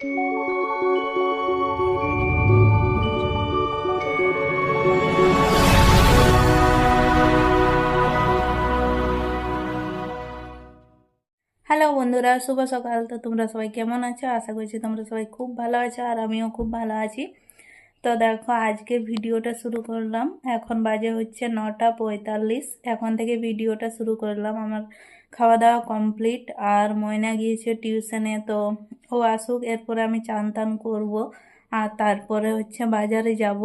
Hello বন্ধুরা, শুভ সকাল। তো তোমরা সবাই কেমন আছো? আশা করছি তোমরা সবাই খুব ভালো আছো আর আমিও খুব ভালো আছি। তো দেখো, আজকে ভিডিওটা শুরু করলাম। এখন বাজে হচ্ছে নটা পঁয়তাল্লিশ। এখন থেকে ভিডিওটা শুরু করলাম আমার খাওয়া দাওয়া কমপ্লিট আর ময়না গিয়েছে টিউশনে তো ও আসুক, এরপরে আমি চান টান করব, আর তারপরে হচ্ছে বাজারে যাব।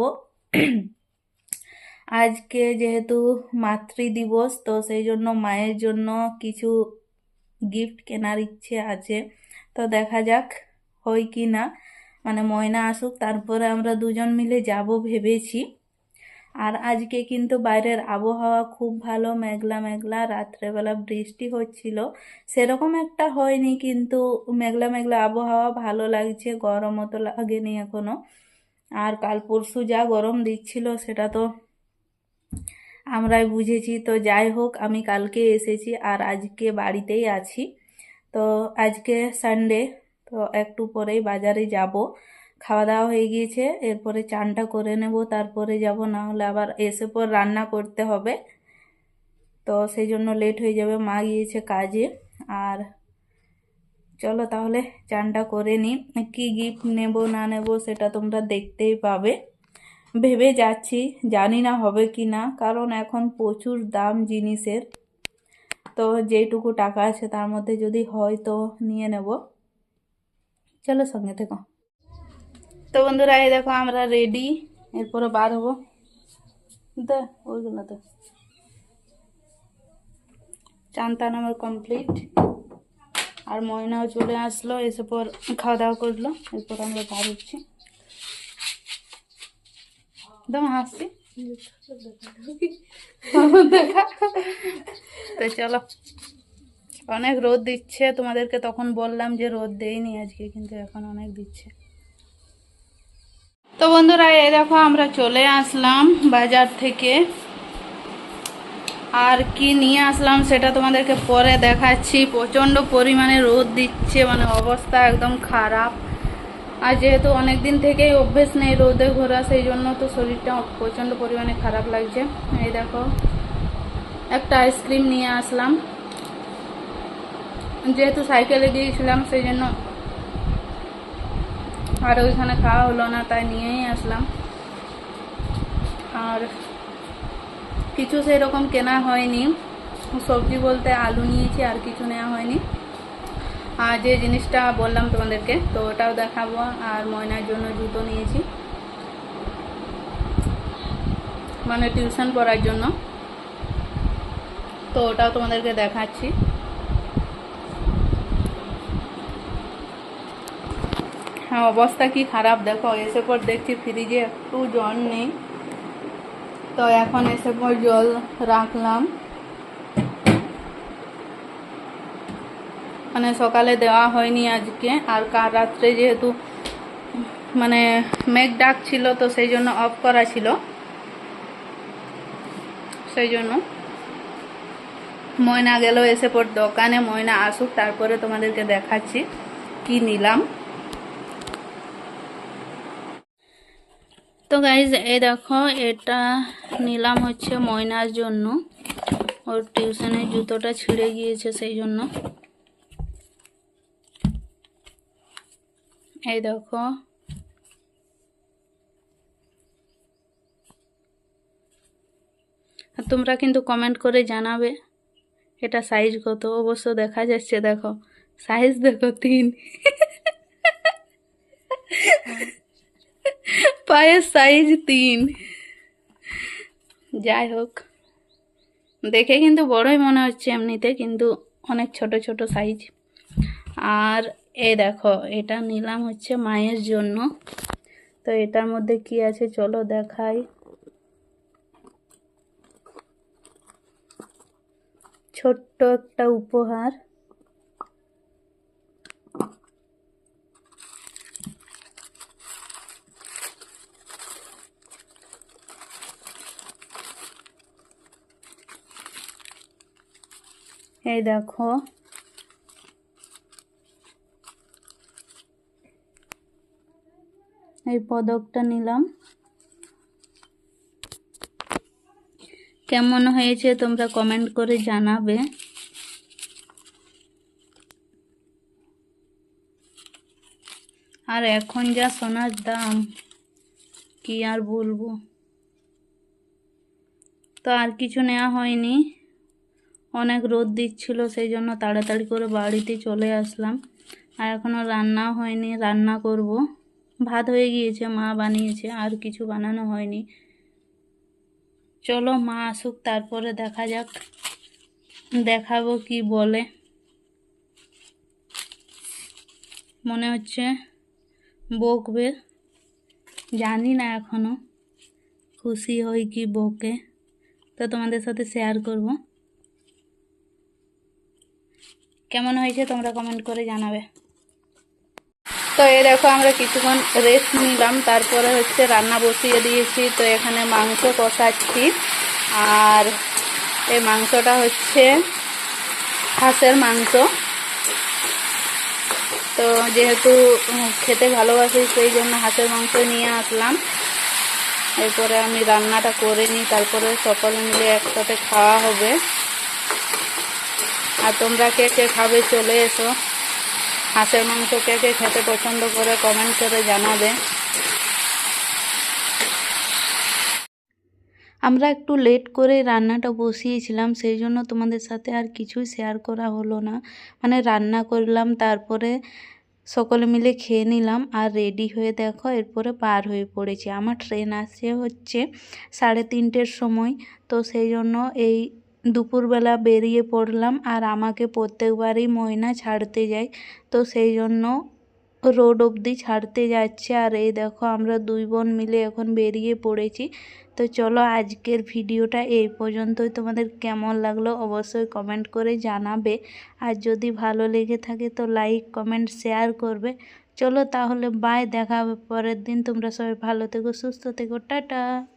আজকে যেহেতু মাতৃ দিবস তো সেই জন্য মায়ের জন্য কিছু গিফট কেনার ইচ্ছে আছে। তো দেখা যাক, হয় কি না মানে ময়না আসুক, তারপরে আমরা দুজন মিলে যাব ভেবেছি। আর আজকে কিন্তু বাইরের আবহাওয়া খুব ভালো, মেঘলা মেঘলা, রাত্রেবেলা বৃষ্টি হচ্ছিল। সেরকম একটা হয়নি, কিন্তু মেঘলা মেঘলা আবহাওয়া ভালো লাগছে, গরমও তো লাগেনি এখনও আর কাল পরশু যা গরম দিচ্ছিল সেটা তো আমরাই বুঝেছি। তো যাই হোক, আমি কালকে এসেছি আর আজকে বাড়িতেই আছি। তো আজকে সানডে তো একটু পরেই বাজারে যাব। খাওয়া দাওয়া হয়ে গিয়েছে। এরপরে চানটা করে নেব, তারপরে যাব, না হলে আবার এসে পর রান্না করতে হবে। তো সেই জন্য লেট হয়ে যাবে, মা গিয়েছে কাজে। আর চলো তাহলে চানটা করে নিই কী গিফট নেব, না নেব, সেটা তোমরা দেখতেই পাবে। ভেবে যাচ্ছি, জানি না হবে কি না, কারণ এখন প্রচুর দাম জিনিসের। তো যেটুকু টাকা আছে তার মধ্যে যদি হয় তো নিয়ে নেব। চলো সঙ্গে থেকো। তো বন্ধুরা, এই দেখো আমরা রেডি এরপরে বার হব। দে, ওইগুলো তো। চান টান আমার কমপ্লিট আর ময়নাও চলে আসলো, এসে পর খাওয়া দাওয়া করল। এরপর আমরা বার হচ্ছি। একদম হাসছি। তো চলো। অনেক রোদ দিচ্ছে। তোমাদেরকে তখন বললাম যে রোদ দেয়নি আজকে, কিন্তু এখন অনেক দিচ্ছে। তো বন্ধুরা, এই দেখো আমরা চলে আসলাম বাজার থেকে। আর কি নিয়ে আসলাম সেটা তোমাদেরকে পরে দেখাচ্ছি। প্রচণ্ড পরিমাণে রোদ দিচ্ছে মানে অবস্থা একদম খারাপ। আর যেহেতু অনেক দিন থেকেই অভ্যেস নেই রোদে ঘোরা, সেই জন্য তো শরীরটা প্রচণ্ড পরিমাণে খারাপ লাগছে। এই দেখো, একটা আইসক্রিম নিয়ে আসলাম। যেহেতু সাইকেলে গিয়েছিলাম, সেই জন্য আর ওইখানে খাওয়া হলো না, তাই নিয়েই আসলাম। আর কিছু সেরকম কেনা হয়নি। সবজি বলতে আলু নিয়েছি, আর কিছু নেওয়া হয়নি। আর যে জিনিসটা বললাম তোমাদেরকে, তো ওটাও দেখাবো, আর ময়নার জন্য জুতো নিয়েছি। মানে টিউশন পড়ার জন্য। তো ওটাও তোমাদেরকে দেখাচ্ছি হ্যাঁ অবস্থা কি খারাপ? দেখো, এসে পর দেখছি ফ্রিজে একটু জল নেই। তো এখন এসে পর জল রাখলাম। মানে সকালে দেওয়া হয়নি আজকে। আর কাল রাত্রে যেহেতু মানে মেঘ ডাক ছিল, তো সেই জন্য অফ করা ছিল। সেই জন্য। ময়না গেল, এসে পর দোকানে ময়না আসুক, তারপরে তোমাদেরকে দেখাচ্ছি কি নিলাম। তো গাইজ এই দেখো, এটা নিলাম হচ্ছে ময়নার জন্য। ওর টিউশনের জুতোটা ছিঁড়ে গিয়েছে সেই জন্য। এই দেখো। তোমরা কিন্তু কমেন্ট করে জানাবে, এটা সাইজ কত? অবশ্য দেখা যাচ্ছে, দেখো। সাইজ দেখো তিন। পায়ের সাইজ তিন। যাই হোক। দেখে কিন্তু বড়ই মনে হচ্ছে এমনিতে, কিন্তু অনেক ছোট ছোট সাইজ আর এ দেখো, এটা নিলাম হচ্ছে মায়ের জন্য। তো এটার মধ্যে কি আছে চলো দেখাই। ছোট্ট একটা উপহার। এই দেখো। এই পদকটা নিলাম। কেমন হয়েছে তোমরা কমেন্ট করে জানাবে। আর এখন যা সোনার দাম, কি আর বলব? তো আর কিছু নেওয়া হয়নি। অনেক রোদ দিচ্ছিল, সেই জন্য তাড়াতাড়ি করে বাড়িতে চলে আসলাম। আর এখনও রান্নাও হয়নি, রান্না করব। ভাত হয়ে গিয়েছে, মা বানিয়েছে, আর কিছু বানানো হয়নি। চলো মা আসুক, তারপরে দেখা যাক, দেখাবো কি বলে। মনে হচ্ছে বকবে। জানি না এখনও, খুশি হই কি বকে। তো তোমাদের সাথে শেয়ার করব। কেমন হয়েছে তোমরা কমেন্ট করে জানাবে। তো এ দেখো আমরা কিছুক্ষণ রেস্ট নিলাম, তারপরে হচ্ছে রান্না বসিয়ে দিয়েছি। তো এখানে মাংস কষাচ্ছি। আর এই মাংসটা হচ্ছে হাঁসের মাংস। তো যেহেতু খেতে ভালোবাসি, সেই জন্য হাঁসের মাংস নিয়ে আসলাম। এরপরে আমি রান্নাটা করে নিই, তারপরে সকলে মিলে একসাথে খাওয়া হবে। আর তোমরা কে কে খাবে চলে এসো। হাঁসের মাংস কে কে খেতে পছন্দ করে কমেন্ট করে জানাবে। আমরা একটু লেট করে রান্নাটা বসিয়েছিলাম, সেই জন্য তোমাদের সাথে আর কিছুই শেয়ার করা হলো না। মানে রান্না করলাম, তারপরে সকলে মিলে খেয়ে নিলাম আর রেডি হয়ে দেখো, এরপরে পার হয়ে পড়েছি। আমার ট্রেন আসছে হচ্ছে সাড়ে তিনটের সময়, তো সেই জন্য এই দুপুরবেলা বেরিয়ে পড়লাম আর আমাকে প্রত্যেকবারই ময়না ছাড়তে যায়। তো সেই জন্য রোড অবধি ছাড়তে যাচ্ছে। আর এই দেখো আমরা দুই বোন মিলে এখন বেরিয়ে পড়েছি। তো চলো আজকের ভিডিওটা এই পর্যন্তই। তোমাদের কেমন লাগল অবশ্যই কমেন্ট করে জানাবে। আর যদি ভালো লেগে থাকে তো লাইক, কমেন্ট, শেয়ার করবে। চলো তাহলে বাই, দেখা হবে পরের দিন। তোমরা সবাই ভালো থেকো, সুস্থ থেকো। টাটা।